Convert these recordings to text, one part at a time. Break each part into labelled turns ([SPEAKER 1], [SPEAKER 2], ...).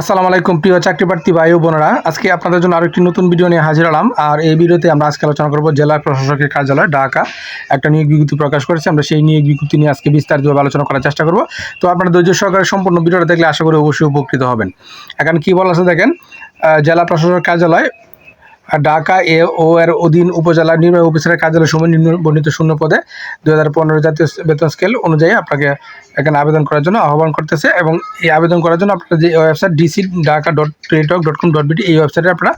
[SPEAKER 1] আসসালামু আলাইকুম, প্রিয় চাকরি প্রার্থী ভাই ও বোনেরা। আজকে আপনাদের জন্য আরেকটি একটি নতুন ভিডিও নিয়ে হাজির হলাম। আর এই ভিডিওতে আমরা আজকে আলোচনা করব জেলা প্রশাসকের কার্যালয়, ঢাকা। একটা নিয়োগ বিজ্ঞপ্তি প্রকাশ করেছে। আমরা সেই নিয়োগ বিজ্ঞপ্তি নিয়ে আজকে বিস্তারিতভাবে আলোচনা করার চেষ্টা করব। তো আপনারা ধৈর্য সহকারে সম্পূর্ণ ভিডিওটা দেখলে আশা করি অবশ্যই উপকৃত হবেন। এখন কি বলা আছে দেখেন জেলা প্রশাসক কার্যালয় ঢাকা এ ও এর অধীন উপজেলা নির্বাহী অফিসারের কার্যালয় সময় নিম্ন বর্ণিত শূন্য পদে দু হাজার পনেরো জাতীয় বেতন স্কেল অনুযায়ী আপনাকে এখানে আবেদন করার জন্য আহ্বান করতেছে এবং এই আবেদন করার জন্য আপনারা যে website DC Dhaka dot dot com dot BD এই ওয়েবসাইটে আপনারা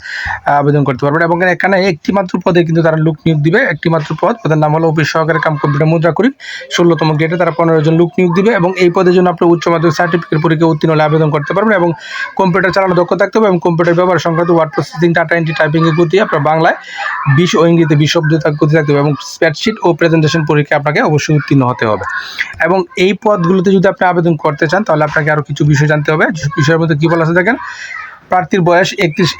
[SPEAKER 1] আবেদন করতে পারবেন এবং এখানে একটি মাত্র পদে কিন্তু তারা লোক নিয়োগ দিবে একটি মাত্র পদ, পদের নাম হলো অফিস সহকারী কাম কম্পিউটার মুদ্রা করি ষোলোতম গ্রেডে তারা পনেরো জন লোক নিয়োগ দিবে এবং এই পদের জন্য আপনার উচ্চ মাধ্যমিক সার্টিফিকেট পরীক্ষা উত্তীর্ণ হলে আবেদন করতে পারবেন এবং কম্পিউটার চালানো দক্ষ থাকতে হবে এবং কম্পিউটার ব্যবহার সংক্রান্ত ওয়ার্ড প্রসেসিং ডাটা এন্ট্রি টাইপিংয়ের গতি আপনার বাংলায় বিশ ও ইংরেজিতে বিশ শব্দ গতি থাকতে হবে এবং স্প্রেডশিট ও প্রেজেন্টেশন পরীক্ষা আপনাকে অবশ্যই উত্তীর্ণ হতে হবে। এবং এই পদগুলোতে যদি আপনি আবেদন করতে চান, তাহলে আপনাকে আরও কিছু বিষয় জানতে হবে। বিষয়ের মধ্যে কী বলা আছে দেখেন? প্রার্থীর বয়স একত্রিশ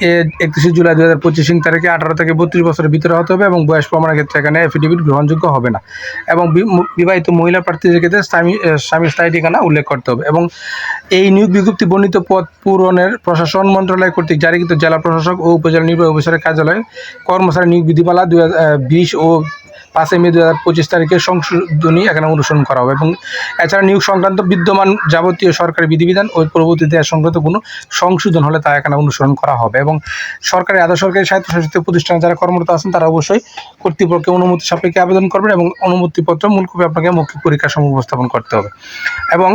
[SPEAKER 1] একত্রিশে জুলাই দু হাজার পঁচিশ তারিখে আঠারো থেকে বত্রিশ বছরের ভিতরে হতে হবে এবং বয়স প্রমাণের ক্ষেত্রে এখানে এফিডেভিট গ্রহণযোগ্য হবে না। এবং বিবাহিত মহিলা প্রার্থীদের ক্ষেত্রে স্বামী আহ, স্বামীর স্থায়ী ঠিকানা উল্লেখ করতে হবে। এবং এই নিয়োগ বিজ্ঞপ্তি বর্ণিত পদ পূরণের প্রশাসন মন্ত্রণালয় কর্তৃক জারিকৃত জেলা প্রশাসক ও উপজেলা নির্বাহী অফিসারের কার্যালয় কর্মচারী নিয়োগ বিধিমালা দুই বিশ ও পাঁচই মে দু হাজার পঁচিশ তারিখে সংশোধনী এখানে অনুসরণ করা হবে। এবং এছাড়া নিয়োগ সংক্রান্ত বিদ্যমান যাবতীয় সরকারি বিধিবিধান ও পরবর্তী দেওয়া সংক্রান্ত কোনো সংশোধন হলে তা এখানে অনুসরণ করা হবে। এবং সরকারি আধা সরকারি স্বায়ত্তশাসিত প্রতিষ্ঠানে যারা কর্মরত আছেন, তারা অবশ্যই কর্তৃপক্ষের অনুমতি সাপেক্ষে আবেদন করবেন এবং অনুমতিপত্র মূল কপি আপনাকে মৌখিক পরীক্ষার সময় উপস্থাপন করতে হবে। এবং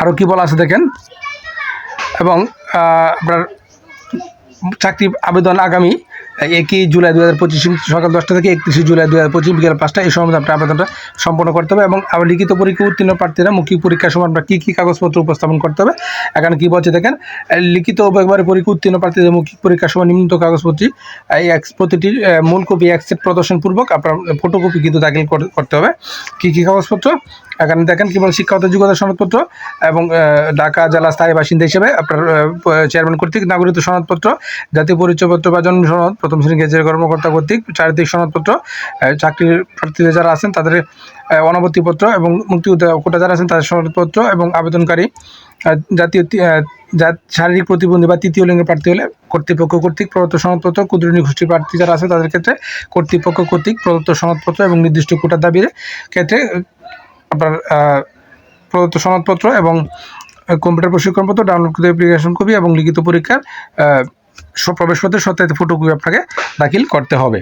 [SPEAKER 1] আরও কী বলা আছে দেখেন? এবং আপনার চাকরি আবেদন আগামী একই জুলাই দু হাজার পঁচিশ সকাল দশটা থেকে একত্রিশে জুলাই দু হাজার পঁচিশ বিকেল পাঁচটা, এই সময় আপনার আবেদনটা সম্পন্ন করতে হবে এবং আবার লিখিত পরীক্ষা উত্তীর্ণ প্রার্থীরা মৌখিক পরীক্ষার সময় আপনার কী কী কাগজপত্র উপস্থাপন করতে হবে, এখানে কী বলছে দেখেন লিখিত একবারে পরীক্ষা উত্তীর্ণ প্রার্থীদের মৌখিক পরীক্ষার সময় নিম্নত কাগজপত্রটি এই প্রতিটির মূল কপি অ্যাকসেপ্ট প্রদর্শনপূর্বক আপনার ফটোকপি কিন্তু দাখিল করতে হবে, কী কী কাগজপত্র এখানে দেখেন কি বলে শিক্ষাগত যোগ্যতা সনদপত্র এবং ঢাকা জেলা স্থায়ী বাসিন্দা হিসেবে আপনার চেয়ারম্যান কর্তৃক নাগরিক সনদপত্র জাতীয় পরিচয়পত্র বা জন্ম সনদ প্রথম শ্রেণি গেজের কর্মকর্তা কর্তৃক চারিত্রিক সনদপত্র চাকরির প্রার্থীদের যারা আছেন তাদের আহ, অনাপত্তিপত্র এবং মুক্তিযোদ্ধা কোটা যারা আছেন তাদের সনদপত্র এবং আবেদনকারী জাতীয় শারীরিক প্রতিবন্ধী বা তৃতীয় লিঙ্গের প্রার্থী হলে কর্তৃপক্ষ কর্তৃক প্রদত্ত সনদপত্র ক্ষুদ্রণী গোষ্ঠীর প্রার্থী যারা আছে তাদের ক্ষেত্রে কর্তৃপক্ষ কর্তৃক প্রদত্ত সনদপত্র এবং নির্দিষ্ট কোটার দাবির ক্ষেত্রে আপনার প্রদত্ত সনদপত্র এবং কম্পিউটার প্রশিক্ষণপত্র ডাউনলোড অ্যাপ্লিকেশন কপি এবং লিখিত পরীক্ষার প্রবেশপত্রের সত্যায়িত ফটোকপি আপনাকে দাখিল করতে হবে।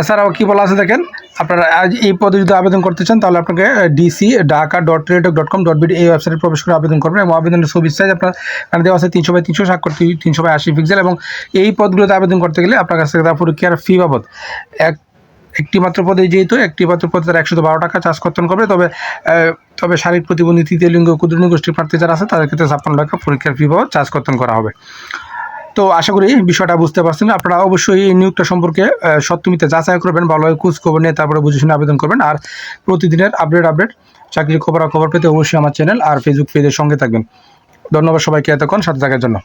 [SPEAKER 1] এছাড়াও কী বলা আছে দেখেন, আপনারা আজ এই পদে যদি আবেদন করতে চান, তাহলে আপনাকে ডিসি ঢাকা ডট রেটক ডট কম ডট বিডি এই ওয়েবসাইটে প্রবেশ করে আবেদন করবেন এবং আবেদনের ছবি সাইজ আপনার এখানে দেওয়া আছে তিনশো বাই তিনশো স্বাক্ষর তিনশো বাই আশি পিক্সেল এবং এই পদগুলোতে আবেদন করতে গেলে আপনার কাছ থেকে পরীক্ষার ফি বাবদ এক একটি মাত্র পদে যেহেতু, একটি মাত্র পদে তারা একশো বারো টাকা চার্জ কর্তন করবে। তবে তবে শারীরিক প্রতিবন্ধী তৃতীয় লিঙ্গ ক্ষুদ্র গোষ্ঠীর প্রার্থী যারা আছে, তাদের ক্ষেত্রে ছাপ্পান্ন টাকা পরীক্ষার ফি বাবদ চার্জ কর্তন করা হবে। তো আশা করি বিষয়টা বুঝতে পারছেন। আপনারা অবশ্যই এই নিয়োগটা সম্পর্কে সত্যমিতে যাচাই করবেন ভালোভাবে খোঁজ খবর নিয়ে তারপরে বুঝে শুনে আবেদন করবেন। আর প্রতিদিনের আপডেট আপডেট চাকরির খবর খবর পেতে অবশ্যই আমার চ্যানেল আর ফেসবুক পেজের সঙ্গে থাকবেন। ধন্যবাদ সবাইকে এতক্ষণ, সাথে থাকার জন্য।